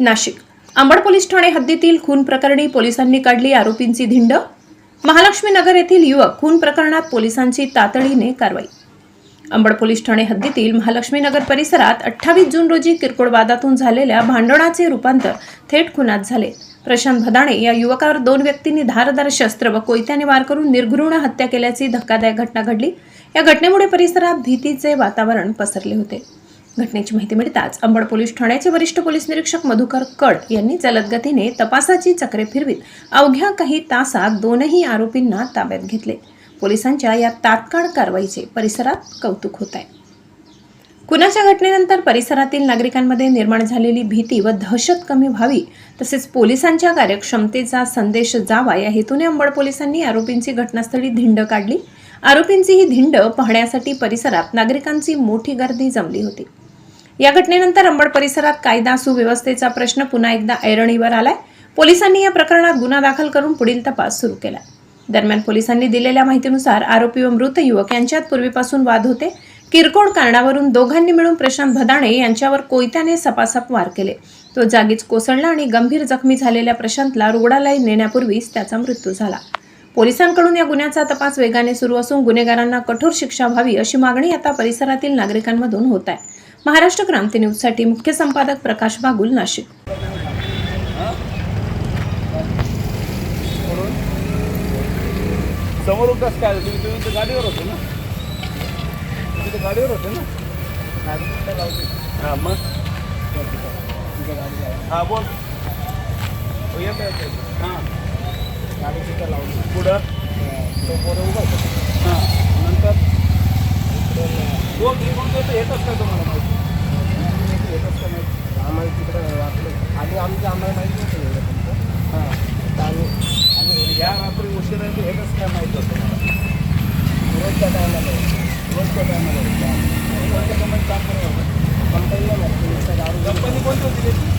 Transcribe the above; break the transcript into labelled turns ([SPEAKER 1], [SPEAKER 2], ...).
[SPEAKER 1] Nashik. Ambad police Thane हद्दीतील खून प्रकरणी पोलिसांनी काढली आरोपींची धिंड. महालक्ष्मी नगर येथील युवक खून प्रकरणात पोलिसांची तातडीने कारवाई. अंबड पोलीस ठाणे हद्दीतील महालक्ष्मी नगर परिसरात अठ्ठावीस जून रोजी किरकोळ वादातून झालेल्या भांडणाचे रूपांतर थेट खुनात झाले. प्रशांत भदाणे या युवकावर दोन व्यक्तींनी धारदार शस्त्र व कोयत्याने वार करून निर्घृण हत्या केल्याची धक्कादायक घटना घडली. या घटनेमुळे परिसरात भीतीचे वातावरण पसरले होते. घटनेची माहिती मिळताच अंबड पोलीस ठाण्याचे वरिष्ठ पोलीस निरीक्षक मधुकर कड यांनी जलद गतीने तपासाची चक्रे फिरवीत अवघ्या काही तासात दोनही आरोपींना ताब्यात घेतले. पोलिसांच्या या तात्काळ कारवाईचे परिसरात कौतुक होत आहे कुणाच्या घटनेनंतर परिसरातील नागरिकांमध्ये निर्माण झालेली भीती व दहशत कमी व्हावी तसेच पोलिसांच्या कार्यक्षमतेचा संदेश जावा या हेतूने अंबड पोलिसांनी आरोपींची घटनास्थळी धिंड काढली. आरोपींची ही धिंड पाहण्यासाठी परिसरात नागरिकांची मोठी गर्दी जमली होती. या घटनेनंतर अंबड परिसरात कायदा सुव्यवस्थेचा प्रश्न पुन्हा एकदा ऐरणीवर आलाय. पोलिसांनी या प्रकरणात गुन्हा दाखल करून पुढील तपास सुरू केला दरम्यान पोलिसांनी दिलेल्या माहितीनुसार आरोपी व मृत युवक यांच्यात पूर्वीपासून वाद होते. किरकोळ कारणावरून दोघांनी मिळून प्रशांत भदाणे यांच्यावर कोयत्याने सपासप वार केले. तो जागीच कोसळला आणि गंभीर जखमी झालेल्या प्रशांतला रुग्णालयात नेण्यापूर्वीच त्याचा मृत्यू झाला. पोलिसांकडून या गुन्ह्याचा तपास वेगाने सुरू असून गुन्हेगारांना कठोर शिक्षा व्हावी अशी मागणी आता परिसरातील नागरिकांमधून होत आहे. महाराष्ट्र क्रांती न्यूजसाठी मुख्य संपादक प्रकाश बागुल नाशिक.
[SPEAKER 2] समोर कस काय तुम्ही तुम्ही तर गाडीवर होते ना? तुम्ही तर गाडीवर होते ना? हां मग? हां बोल. हो, हां. गाडी तिथं लावली पुढं तो पोरं उभा. हां नंतर मी म्हणतो येतो येतच काय तुम्हाला माहिती. येतच का माहिती आम्हाला तिकडं आपलं आणि आमचं आम्हाला माहिती नव्हतं एवढं तुमचं हां. आणि आणि या रात्री उशिरा येतो हेच काय माहीत होतं मला रोजच्या टायमाला रोजच्या टायमाला कोणत्या कंपनीत काम करत होतं. कंपनीला नाही कंपनी कोणती होती त्याची